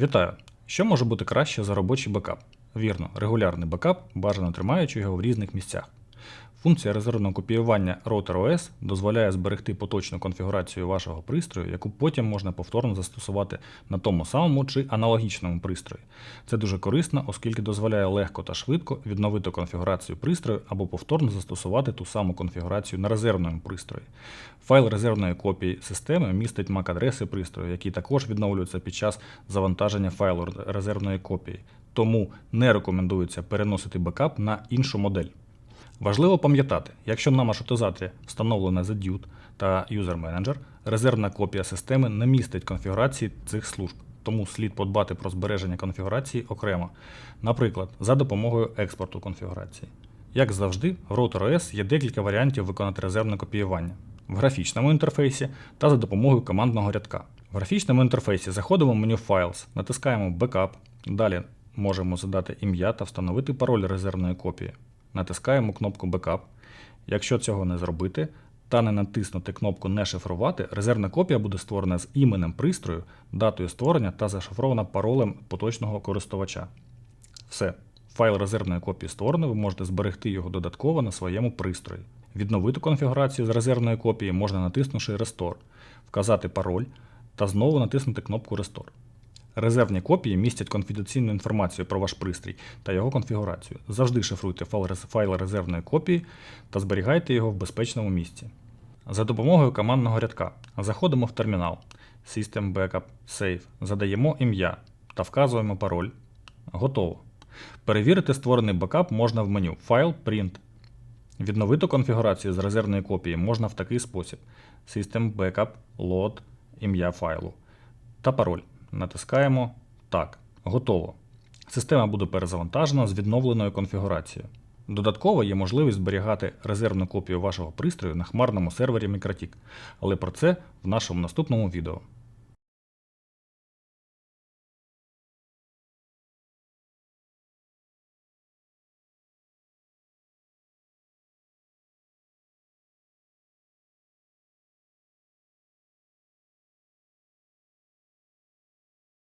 Вітаю! Що може бути краще за робочий бекап? Вірно, регулярний бекап, бажано тримаючи його в різних місцях. Функція резервного копіювання Router OS дозволяє зберегти поточну конфігурацію вашого пристрою, яку потім можна повторно застосувати на тому самому чи аналогічному пристрої. Це дуже корисно, оскільки дозволяє легко та швидко відновити конфігурацію пристрою або повторно застосувати ту саму конфігурацію на резервному пристрої. Файл резервної копії системи містить MAC-адреси пристрою, які також відновлюються під час завантаження файлу резервної копії. Тому не рекомендується переносити бекап на іншу модель. Важливо пам'ятати, якщо на маршрутизаторі встановлено ZDUT та User Manager, резервна копія системи не містить конфігурації цих служб, тому слід подбати про збереження конфігурації окремо, наприклад, за допомогою експорту конфігурації. Як завжди, в Router OS є декілька варіантів виконати резервне копіювання в графічному інтерфейсі та за допомогою командного рядка. В графічному інтерфейсі заходимо в меню Files, натискаємо Backup, далі можемо задати ім'я та встановити пароль резервної копії. Натискаємо кнопку Backup. Якщо цього не зробити та не натиснути кнопку Не шифрувати, резервна копія буде створена з іменем пристрою, датою створення та зашифрована паролем поточного користувача. Все. Файл резервної копії створено, ви можете зберегти його додатково на своєму пристрої. Відновити конфігурацію з резервної копії можна натиснувши Restore, вказати пароль та знову натиснути кнопку Restore. Резервні копії містять конфіденційну інформацію про ваш пристрій та його конфігурацію. Завжди шифруйте файл резервної копії та зберігайте його в безпечному місці. За допомогою командного рядка заходимо в термінал System Backup Save, задаємо ім'я та вказуємо пароль. Готово. Перевірити створений бекап можна в меню Файл Print. Відновити конфігурацію з резервної копії можна в такий спосіб: System Backup Load ім'я файлу та пароль. Натискаємо Так. Готово. Система буде перезавантажена з відновленою конфігурацією. Додатково є можливість зберігати резервну копію вашого пристрою на хмарному сервері Mikrotik, але про це в нашому наступному відео.